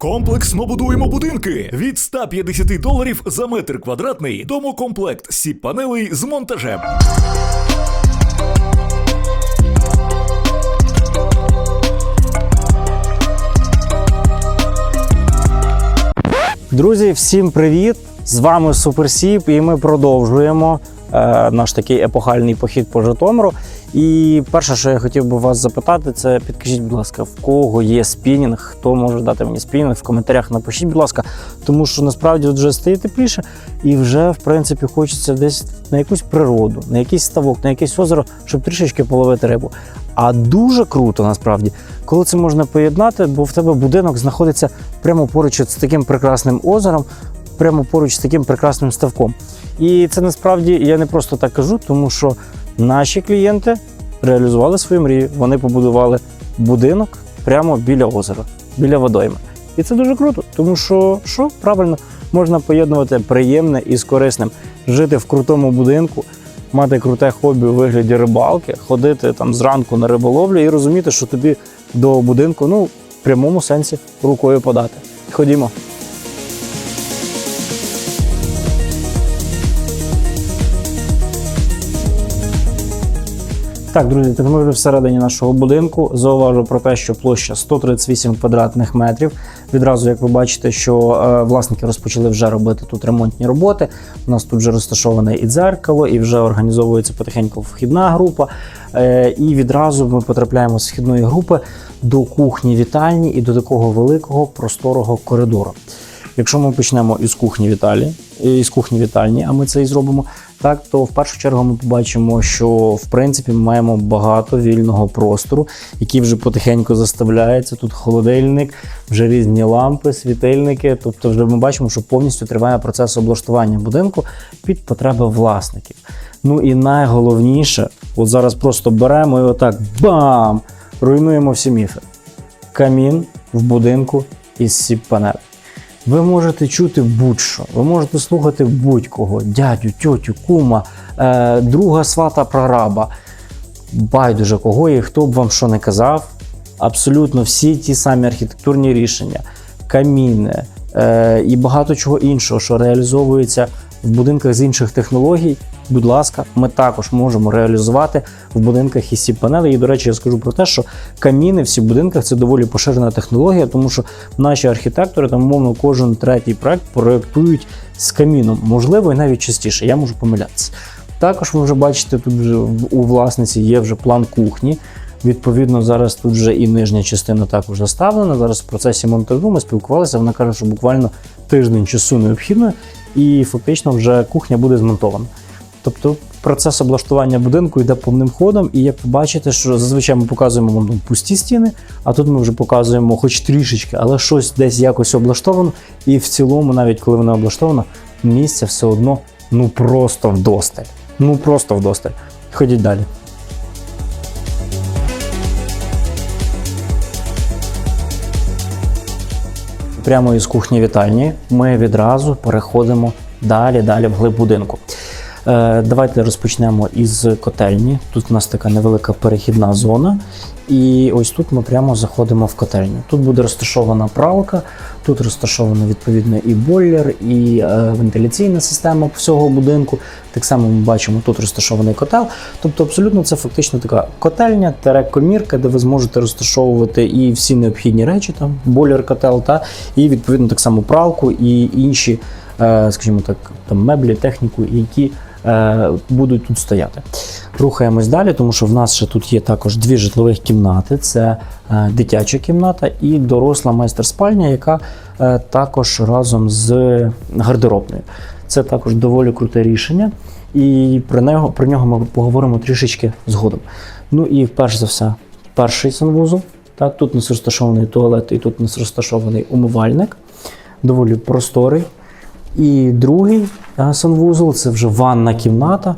Комплексно будуємо будинки від 150 доларів за метр квадратний. Домокомплект сіп панелей з монтажем. Друзі, всім привіт! З вами Суперсіп, і ми продовжуємо наш такий епохальний похід по Житомиру. І перше, що я хотів би вас запитати, це підкажіть, будь ласка, в кого є спінінг, хто може дати мені спінінг в коментарях. Напишіть, будь ласка, тому що насправді вже стає тепліше, і вже в принципі хочеться десь на якусь природу, на якийсь ставок, на якесь озеро, щоб трішечки половити рибу. А дуже круто насправді, коли це можна поєднати, бо в тебе будинок знаходиться прямо поруч з таким прекрасним озером, прямо поруч з таким прекрасним ставком. І це насправді я не просто так кажу, тому що наші клієнти реалізували свою мрію. Вони побудували будинок прямо біля озера, біля водойми. І це дуже круто, тому що що правильно можна поєднувати приємне із корисним, жити в крутому будинку, мати круте хобі у вигляді рибалки, ходити там зранку на риболовлю і розуміти, що тобі до будинку, ну, в прямому сенсі рукою подати. Ходімо. Так, друзі, так ми вже всередині нашого будинку. Зауважу про те, що площа 138 квадратних метрів. Відразу, як ви бачите, що е, власники розпочали вже робити тут ремонтні роботи. У нас тут вже розташоване і дзеркало, і вже організовується потихеньку вхідна група. Е, і відразу ми потрапляємо з вхідної групи до кухні вітальні і до такого великого просторого коридору. Якщо ми почнемо із кухні віталі, із кухні вітальні, а ми це і зробимо, так то в першу чергу ми побачимо, що в принципі ми маємо багато вільного простору, який вже потихеньку заставляється. Тут холодильник, вже різні лампи, світильники. Тобто, вже ми бачимо, що повністю триває процес облаштування будинку під потреби власників. Ну і найголовніше, от зараз просто беремо і отак бам! Руйнуємо всі міфи. Камін в будинку із сіп-панель. Ви можете чути будь-що, ви можете слухати будь-кого, дядю, тьотю, кума, е, друга свата прораба. Байдуже кого і хто б вам що не казав. Абсолютно всі ті самі архітектурні рішення, каміни е, і багато чого іншого, що реалізовується в будинках з інших технологій. Будь ласка, ми також можемо реалізувати в будинках із панелей. І, до речі, я скажу про те, що каміни в сіп будинках це доволі поширена технологія, тому що наші архітектори там, умовно, кожен третій проект проектують з каміном. Можливо, і навіть частіше. Я можу помилятися. Також ви вже бачите, тут у власниці є вже план кухні. Відповідно, зараз тут вже і нижня частина також заставлена. Зараз в процесі монтажу ми спілкувалися. Вона каже, що буквально тиждень часу необхідно, і фактично вже кухня буде змонтована. Тобто процес облаштування будинку йде повним ходом, і як ви бачите, що зазвичай ми показуємо вам пусті стіни, а тут ми вже показуємо хоч трішечки, але щось десь якось облаштовано. І в цілому, навіть коли воно облаштовано, місця все одно ну просто вдосталь. Ну просто вдосталь. Ходіть далі. Прямо із кухні вітальні ми відразу переходимо далі, далі вглиб будинку. Е, давайте розпочнемо із котельні. Тут у нас така невелика перехідна зона. І ось тут ми прямо заходимо в котельню. Тут буде розташована пралка, тут розташовано відповідно і бойлер, і е, вентиляційна система всього будинку. Так само ми бачимо, тут розташований котел. Тобто, абсолютно це фактично така котельня, комірка, де ви зможете розташовувати і всі необхідні речі, там бойлер, котел, та і відповідно так само пралку і інші, е, скажімо так, там меблі, техніку, які будуть тут стояти. Рухаємось далі, тому що в нас ще тут є також дві житлових кімнати: це е, дитяча кімната і доросла майстер-спальня, яка е, також разом з гардеробною. Це також доволі круте рішення, і про нього, про нього ми поговоримо трішечки згодом. Ну і перш за все, перший санвузол. Так, тут у нас розташований туалет, і тут у нас розташований умивальник, доволі просторий. І другий е, санвузол це вже ванна кімната,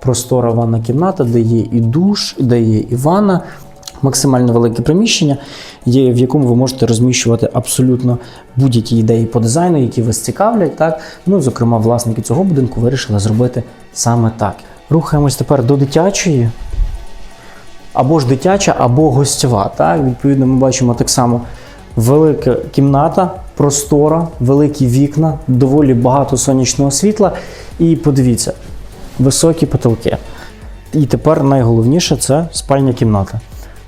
простора ванна кімната, де є і душ, де є і ванна, максимально велике приміщення, є, в якому ви можете розміщувати абсолютно будь-які ідеї по дизайну, які вас цікавлять. Так? Ну, зокрема, власники цього будинку вирішили зробити саме так. Рухаємось тепер до дитячої. Або ж дитяча, або гостьова. Так? Відповідно, ми бачимо так само велика кімната простора, великі вікна, доволі багато сонячного світла. І подивіться, високі потолки. І тепер найголовніше це спальня кімната.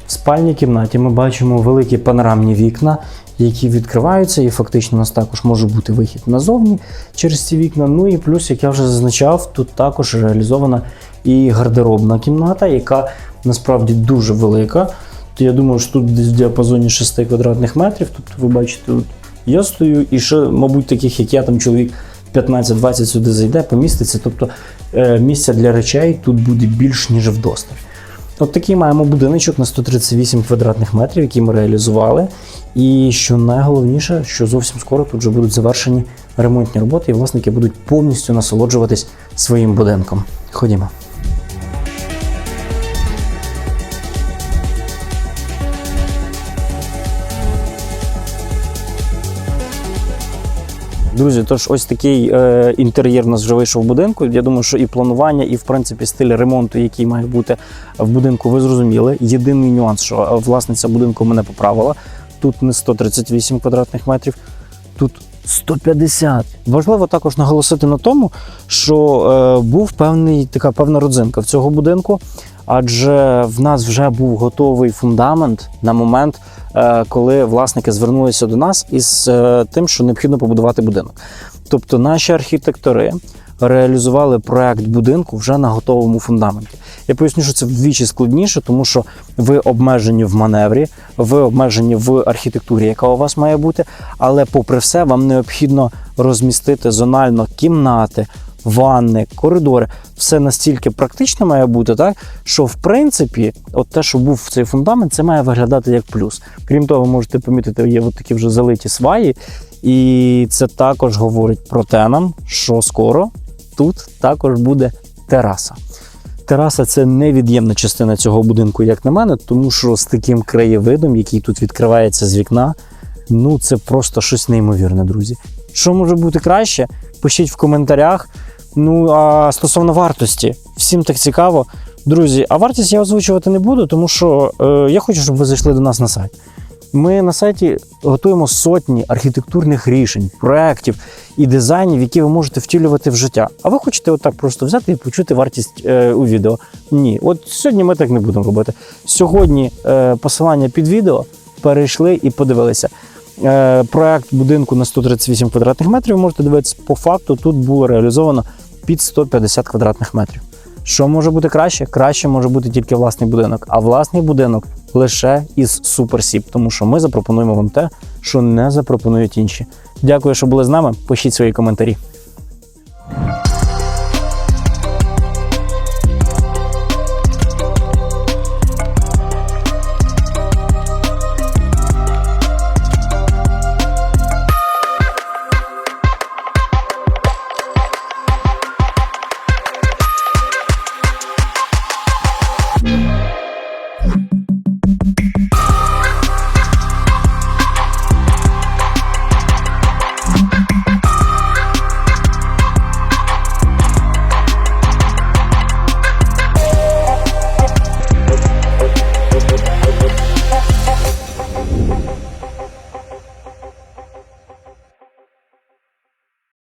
В спальній кімнаті ми бачимо великі панорамні вікна, які відкриваються, і фактично у нас також може бути вихід назовні через ці вікна. Ну і плюс, як я вже зазначав, тут також реалізована і гардеробна кімната, яка насправді дуже велика. То я думаю, що тут десь в діапазоні 6 квадратних метрів. Тобто ви бачите, тут я стою, і ще, мабуть, таких, як я, там чоловік 15-20 сюди зайде, поміститься. Тобто е, місця для речей тут буде більш ніж вдосталь. От такий маємо будиночок на 138 квадратних метрів, який ми реалізували. І що найголовніше, що зовсім скоро тут вже будуть завершені ремонтні роботи, і власники будуть повністю насолоджуватись своїм будинком. Ходімо. Друзі, тож ось такий е, інтер'єр у нас вже вийшов в будинку. Я думаю, що і планування, і в принципі стиль ремонту, який має бути в будинку, ви зрозуміли. Єдиний нюанс, що е, власниця будинку мене поправила. Тут не 138 квадратних метрів, тут 150. Важливо також наголосити на тому, що е, був певний така певна родзинка в цього будинку, адже в нас вже був готовий фундамент на момент, е, коли власники звернулися до нас із е, тим, що необхідно побудувати будинок. Тобто наші архітектори реалізували проект будинку вже на готовому фундаменті. Я поясню, що це вдвічі складніше, тому що ви обмежені в маневрі, ви обмежені в архітектурі, яка у вас має бути. Але, попри все, вам необхідно розмістити зонально кімнати, ванни, коридори. Все настільки практично має бути, так що в принципі, от те, що був цей фундамент, це має виглядати як плюс. Крім того, можете помітити, є от такі вже залиті сваї, і це також говорить про те нам, що скоро тут також буде тераса. Тераса це невід'ємна частина цього будинку, як на мене, тому що з таким краєвидом, який тут відкривається з вікна, ну це просто щось неймовірне, друзі. Що може бути краще? Пишіть в коментарях. Ну а стосовно вартості, всім так цікаво. Друзі, а вартість я озвучувати не буду, тому що е, я хочу, щоб ви зайшли до нас на сайт. Ми на сайті готуємо сотні архітектурних рішень, проєктів і дизайнів, які ви можете втілювати в життя. А ви хочете отак просто взяти і почути вартість е, у відео? Ні, от сьогодні ми так не будемо робити. Сьогодні е, посилання під відео перейшли і подивилися. Е, проект будинку на 138 квадратних метрів можете дивитися. По факту тут було реалізовано під 150 квадратних метрів. Що може бути краще? Краще може бути тільки власний будинок, а власний будинок лише із суперсіп, тому що ми запропонуємо вам те, що не запропонують інші. Дякую, що були з нами. Пишіть свої коментарі.